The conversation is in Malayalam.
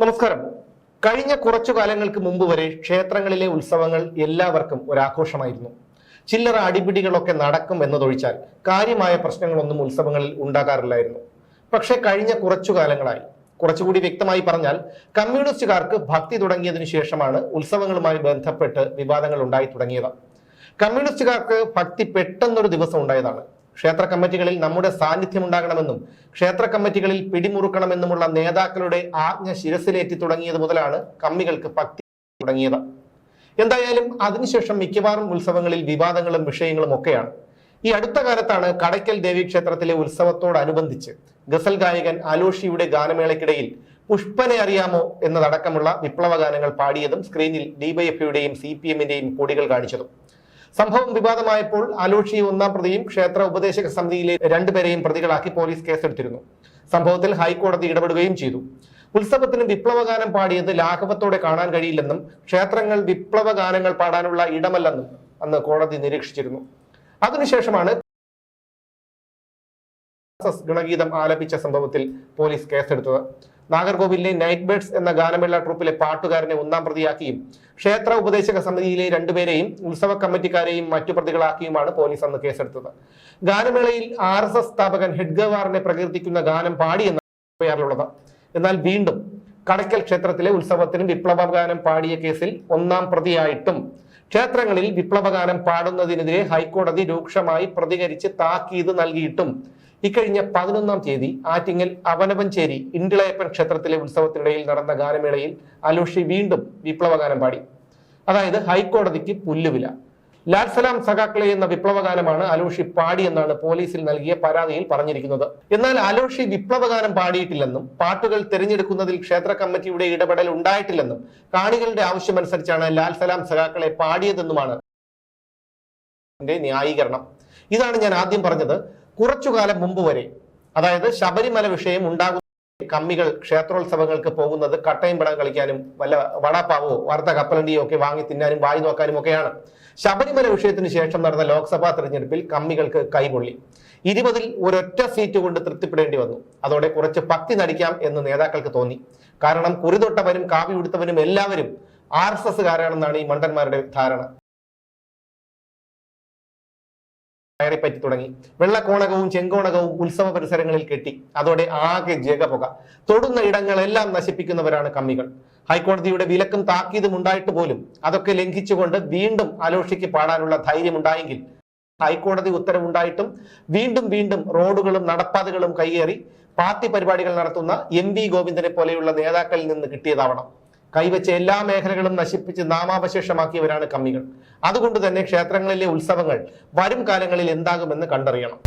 നമസ്കാരം. കഴിഞ്ഞ കുറച്ചു കാലങ്ങൾക്ക് മുമ്പ് വരെ ക്ഷേത്രങ്ങളിലെ ഉത്സവങ്ങൾ എല്ലാവർക്കും ഒരാഘോഷമായിരുന്നു. ചില്ലറ അടിപിടികളൊക്കെ നടക്കും എന്നതൊഴിച്ചാൽ കാര്യമായ പ്രശ്നങ്ങളൊന്നും ഉത്സവങ്ങളിൽ ഉണ്ടാകാറില്ലായിരുന്നു. പക്ഷെ കഴിഞ്ഞ കുറച്ചു കാലങ്ങളായി. കുറച്ചുകൂടി വ്യക്തമായി പറഞ്ഞാൽ കമ്മ്യൂണിസ്റ്റുകാർക്ക് ഭക്തി തുടങ്ങിയതിനു ശേഷമാണ് ഉത്സവങ്ങളുമായി ബന്ധപ്പെട്ട് വിവാദങ്ങൾ ഉണ്ടായി തുടങ്ങിയത്. കമ്മ്യൂണിസ്റ്റുകാർക്ക് ഭക്തി പെട്ടെന്നൊരു ദിവസം ഉണ്ടായതാണ്. ക്ഷേത്ര കമ്മിറ്റികളിൽ നമ്മുടെ സാന്നിധ്യം ഉണ്ടാകണമെന്നും ക്ഷേത്ര കമ്മിറ്റികളിൽ പിടിമുറുക്കണമെന്നുമുള്ള നേതാക്കളുടെ ആജ്ഞ ശിരസിലേറ്റി തുടങ്ങിയത് മുതലാണ് കമ്മികൾക്ക് ഭക്തി തുടങ്ങിയത്. എന്തായാലും അതിനുശേഷം മിക്കവാറും ഉത്സവങ്ങളിൽ വിവാദങ്ങളും വിഷയങ്ങളും ഒക്കെയാണ്. ഈ അടുത്ത കാലത്താണ് കടയ്ക്കൽ ദേവീക്ഷേത്രത്തിലെ ഉത്സവത്തോടനുബന്ധിച്ച് ഗസൽ ഗായകൻ അലോഷിയുടെ ഗാനമേളയ്ക്കിടയിൽ പുഷ്പനെ അറിയാമോ എന്നതടക്കമുള്ള വിപ്ലവ ഗാനങ്ങൾ പാടിയതും സ്ക്രീനിൽ ഡിവൈഎഫ്ഐയുടെയും സി പി എമ്മിന്റെയും കൊടികൾ കാണിച്ചതും. സംഭവം വിവാദമായപ്പോൾ അലോഷി ഒന്നാം പ്രതിയും ക്ഷേത്ര ഉപദേശക സമിതിയിലെ രണ്ടുപേരെയും പ്രതികളാക്കി പോലീസ് കേസെടുത്തിരുന്നു. സംഭവത്തിൽ ഹൈക്കോടതി ഇടപെടുകയും ചെയ്തു. ഉത്സവത്തിന് വിപ്ലവഗാനം പാടിയത് ലാഘവത്തോടെ കാണാൻ കഴിയില്ലെന്നും ക്ഷേത്രങ്ങൾ വിപ്ലവഗാനങ്ങൾ പാടാനുള്ള ഇടമല്ലെന്നും അന്ന് കോടതി നിരീക്ഷിച്ചിരുന്നു. അതിനുശേഷമാണ് ഗുണഗീതം ആലപിച്ച സംഭവത്തിൽ പോലീസ് കേസെടുത്തത്. നാഗർകോവിലിലെ നൈറ്റ് ബേർഡ്സ് എന്ന ഗാനമേള ട്രൂപ്പിലെ പാട്ടുകാരനെ ഒന്നാം പ്രതിയാക്കിയും ക്ഷേത്ര ഉപദേശക സമിതിയിലെ രണ്ടുപേരെയും ഉത്സവ കമ്മിറ്റിക്കാരെയും മറ്റു പ്രതികളാക്കിയുമാണ് പോലീസ് അന്ന് കേസെടുത്തത്. ഗാനമേളയിൽ ആർ എസ് എസ് സ്ഥാപകൻ ഹെഡ്ഗവാറിനെ പ്രകീർത്തിക്കുന്ന ഗാനം പാടിയെന്നാണ് എഫ്ഐആറിലുള്ളത് എന്നാൽ വീണ്ടും കടയ്ക്കൽ ക്ഷേത്രത്തിലെ ഉത്സവത്തിന് വിപ്ലവഗാനം പാടിയ കേസിൽ ഒന്നാം പ്രതിയായിട്ടും ക്ഷേത്രങ്ങളിൽ വിപ്ലവഗാനം പാടുന്നതിനെതിരെ ഹൈക്കോടതി രൂക്ഷമായി പ്രതികരിച്ച് താക്കീത് നൽകിയിട്ടും ഇക്കഴിഞ്ഞ പതിനൊന്നാം തീയതി ആറ്റിങ്ങൽ അവനവഞ്ചേരി ഇണ്ടിളയപ്പൻ ക്ഷേത്രത്തിലെ ഉത്സവത്തിനിടയിൽ നടന്ന ഗാനമേളയിൽ അലോഷി വീണ്ടും വിപ്ലവഗാനം പാടി. അതായത് ഹൈക്കോടതിക്ക് പുല്ലുവില. ലാൽസലാം സഖാക്കളെ എന്ന വിപ്ലവഗാനമാണ് അലോഷി പാടിയെന്നാണ് പോലീസിൽ നൽകിയ പരാതിയിൽ പറഞ്ഞിരിക്കുന്നത്. എന്നാൽ അലോഷി വിപ്ലവഗാനം പാടിയിട്ടില്ലെന്നും പാട്ടുകൾ തിരഞ്ഞെടുക്കുന്നതിൽ ക്ഷേത്ര കമ്മിറ്റിയുടെ ഇടപെടൽ ഉണ്ടായിട്ടില്ലെന്നും കാണികളുടെ ആവശ്യമനുസരിച്ചാണ് ലാൽസലാം സഖാക്കളെ പാടിയതെന്നുമാണ് ന്യായീകരണം. ഇതാണ് ഞാൻ ആദ്യം പറഞ്ഞത്. കുറച്ചു കാലം മുമ്പ് വരെ അതായത് ശബരിമല വിഷയം ഉണ്ടാകുന്ന കമ്മികൾ ക്ഷേത്രോത്സവങ്ങൾക്ക് പോകുന്നത് കട്ടയും പടം കളിക്കാനും വല്ല വടാപ്പാവോ വാർത്ത കപ്പലണ്ടിയോ ഒക്കെ വാങ്ങി തിന്നാനും വായി നോക്കാനും ഒക്കെയാണ്. ശബരിമല വിഷയത്തിന് ശേഷം നടന്ന ലോക്സഭാ തെരഞ്ഞെടുപ്പിൽ കമ്മികൾക്ക് കൈപൊള്ളി. ഇരുപതിൽ ഒരൊറ്റ സീറ്റ് കൊണ്ട് തൃപ്തിപ്പെടേണ്ടി വന്നു. അതോടെ കുറച്ച് പക്തി നടിക്കാം എന്ന് നേതാക്കൾക്ക് തോന്നി. കാരണം കുറിതൊട്ടവനും കാവി ഉടുത്തവരും എല്ലാവരും ആർ എസ് എസ്സുകാരാണെന്നാണ് ഈ മണ്ടന്മാരുടെ ധാരണ. കയറിപ്പറ്റി തുടങ്ങി. വെള്ളക്കോണകവും ചെങ്കോണകവും ഉത്സവ പരിസരങ്ങളിൽ കെട്ടി. അതോടെ ആകെ ജഗപുക. തൊടുന്ന ഇടങ്ങളെല്ലാം നശിപ്പിക്കുന്നവരാണ് കമ്മികൾ. ഹൈക്കോടതിയുടെ വിലക്കും താക്കീതും ഉണ്ടായിട്ട് പോലും അതൊക്കെ ലംഘിച്ചുകൊണ്ട് വീണ്ടും അലോഷിക്ക് പാടാനുള്ള ധൈര്യമുണ്ടായെങ്കിൽ ഹൈക്കോടതി ഉത്തരവുണ്ടായിട്ടും വീണ്ടും വീണ്ടും റോഡുകളും നടപ്പാതകളും കയ്യേറി പാർട്ടി പരിപാടികൾ നടത്തുന്ന എം വി ഗോവിന്ദനെ പോലെയുള്ള നേതാക്കളിൽ നിന്ന് കിട്ടിയതാവണം. കൈവച്ച എല്ലാ മേഖലകളും നശിപ്പിച്ച് നാമാവശേഷമാക്കിയവരാണ് കമ്മികൾ. അതുകൊണ്ട് തന്നെ ക്ഷേത്രങ്ങളിലെ ഉത്സവങ്ങൾ വരും കാലങ്ങളിൽ എന്താകുമെന്ന് കണ്ടറിയണം.